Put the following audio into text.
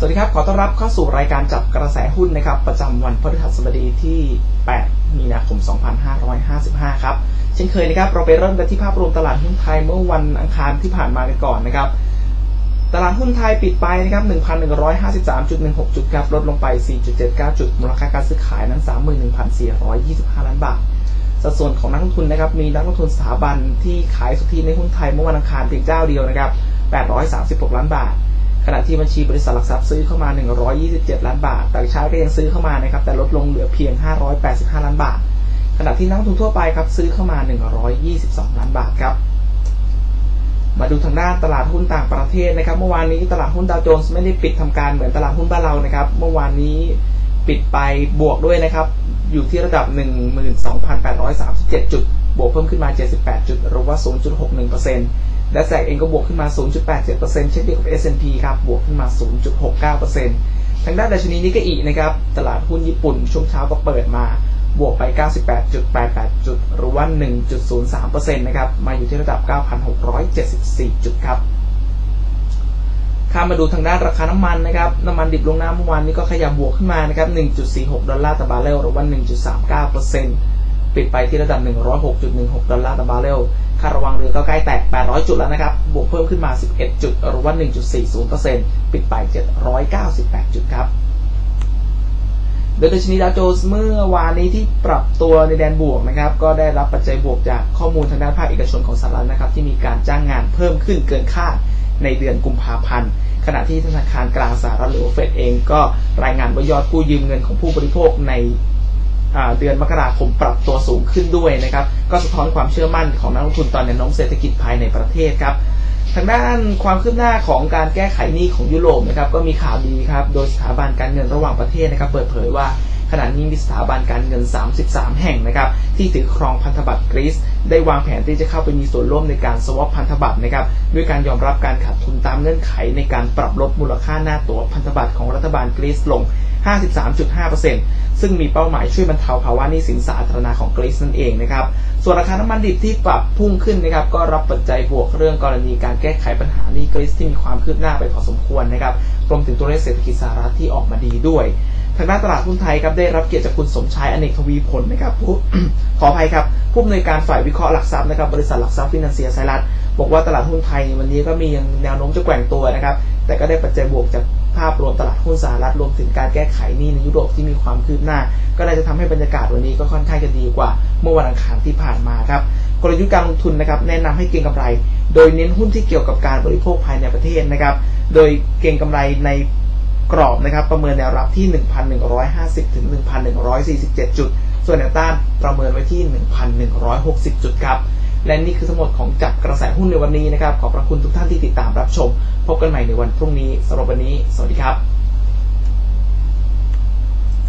สวัสดีครับ ขอต้อนรับเข้าสู่รายการจับกระแสหุ้นนะครับ ประจำวันพฤหัสบดีที่ 8 มีนาคม 2555 ครับ เช่นเคยนะครับ เราไปเริ่มกันที่ภาพรวมตลาดหุ้นไทยเมื่อวันอังคารที่ผ่านมากันก่อนนะครับ ตลาดหุ้นไทยปิดไปนะครับ 1,153.16 จุดครับ ลดลงไป 4.79 จุด มูลค่าการซื้อขายนั้น 31,425 ล้านบาท สัดส่วนของนักลงทุนนะครับ มีนักลงทุนสถาบันที่ขายสุทธิในหุ้นไทยเมื่อวันอังคารเพียงเจ้าเดียวนะครับ 836 ล้านบาท ขณะที่บัญชีบริษัทหลักทรัพย์ซื้อเข้ามา 127 ล้านบาท ต่างชาติก็ยังซื้อเข้ามานะครับ แต่ลดลงเหลือเพียง 585 ล้านบาท ขณะที่นักลงทุนทั่วไปครับซื้อเข้ามา 122 ล้านบาทครับ มาดูทางด้านตลาดหุ้นต่างประเทศนะครับ เมื่อวานนี้ตลาดหุ้นดาวโจนส์ไม่ได้ปิดทำการเหมือนตลาดหุ้นบ้านเรานะครับ เมื่อวานนี้ปิดไปบวกด้วยนะครับ อยู่ที่ระดับ 12,837 จุด บวกเพิ่มขึ้นมา 78 จุดหรือว่า 0.61%และแสกเองก็บวกขึ้นมา 0.87%เช่นเดียวกับ S&P ครับ บวกขึ้นมา 0.69%ทางด้านดัชนีนิกเกอินะครับ ตลาดหุ้นญี่ปุ่นช่วงเช้าก็เปิดมา บวกไป 98.88 จุด หรือว่า 1.03%นะครับ มาอยู่ที่ระดับ 9,674 จุดครับข้ามมาดูทางด้านราคาน้ำมันนะครับ น้ำมันดิบลงน้ำเมื่อวานนี้ก็ขยับบวกขึ้นมานะครับ 1.46 ดอลลาร์ต่อบาร์เรลหรือว่า 1.39%ปิดไปที่ระดับ 106.16 ดอลลาร์ต่อบาร์เรล ค่าระวังเรือก็ใกล้แตะ800 จุดแล้วนะครับ บวกเพิ่มขึ้นมา 11 จุด หรือว่า 1.40%ปิดไป 798 จุดครับโดยดัชนีดาวโจนส์เมื่อวานนี้ที่ปรับตัวในแดนบวกนะครับ ก็ได้รับปัจจัยบวกจากข้อมูลทางด้านภาคเอกชนของสหรัฐนะครับ ที่มีการจ้างงานเพิ่มขึ้นเกินคาดในเดือนกุมภาพันธ์ ขณะที่ธนาคารกลางสหรัฐหรือเฟดเองก็รายงานว่ายอดกู้ยืมเงินของผู้บริโภคใน เดือนมกราคมปรับตัวสูงขึ้นด้วยนะครับ ก็สะท้อนความเชื่อมั่นของนักลงทุนตอนแนวโน้มเศรษฐกิจภายในประเทศครับทางด้านความคืบหน้าของการแก้ไขหนี้ของยุโรปนะครับก็มีข่าวดีครับโดยสถาบันการเงินระหว่างประเทศนะครับเปิดเผยว่าขณะนี้มีสถาบันการเงิน 33 แห่งนะครับที่ถือครองพันธบัตรกรีซได้วางแผนที่จะเข้าไปมีส่วนร่วมในการสวอปพันธบัตรนะครับด้วยการยอมรับการขาดทุนตามเงื่อนไขในการปรับลดมูลค่าหน้าตัวพันธบัตรของรัฐบาลกรีซลง 53.5%ซึ่งมีเป้าหมายช่วยบรรเทาภาวะหนี้สินสาธารณะของกรีซนั่นเองนะครับ ส่วนราคาน้ำมันดิบที่ปรับพุ่งขึ้นนะครับ ก็รับปัจจัยบวกเรื่องกรณีการแก้ไขปัญหานี้กรีซที่มีความคืบหน้าไปพอสมควรนะครับ รวมถึงตัวเลขเศรษฐกิจสหรัฐที่ออกมาดีด้วยทางด้านตลาดหุ้นไทยครับได้รับเกียรติจากคุณสมชายอเนกทวีผลนะครับผู้ขออภัยครับผู้อำนวยการฝ่ายวิเคราะห์หลักทรัพย์นะครับบริษัทหลักทรัพย์ฟินแลนเซียไซรัสบอกว่าตลาดหุ้นไทยวันนี้ก็มียังแนวโน้มจะแกว่งตัวนะครับแต่ก็ได้ปัจจัยบวกจาก ภาพรวมตลาดหุ้นสหรัฐรวมถึงการแก้ไขนี้ในยุโรปที่มีความคืบหน้า ก็น่าจะทำให้บรรยากาศวันนี้ก็ค่อนข้างจะดีกว่า เมื่อวันอังคารที่ผ่านมาครับกลยุทธ์การลงทุนนะครับแนะนำให้เก็งกำไร โดยเน้นหุ้นที่เกี่ยวกับการบริโภคภายในประเทศนะครับ โดยเก็งกำไรในกรอบนะครับประเมินแนวรับที่ 1,150 ถึง 1,147 จุด ส่วนแนวต้านประเมินไว้ที่ 1,160 จุดครับ และนี่คือทั้งหมดของจับกระแสหุ้นในวันนี้นะครับ ขอบพระคุณทุกท่านที่ติดตามรับชม พบกันใหม่ในวันพรุ่งนี้สำหรับวันนี้ สวัสดีครับ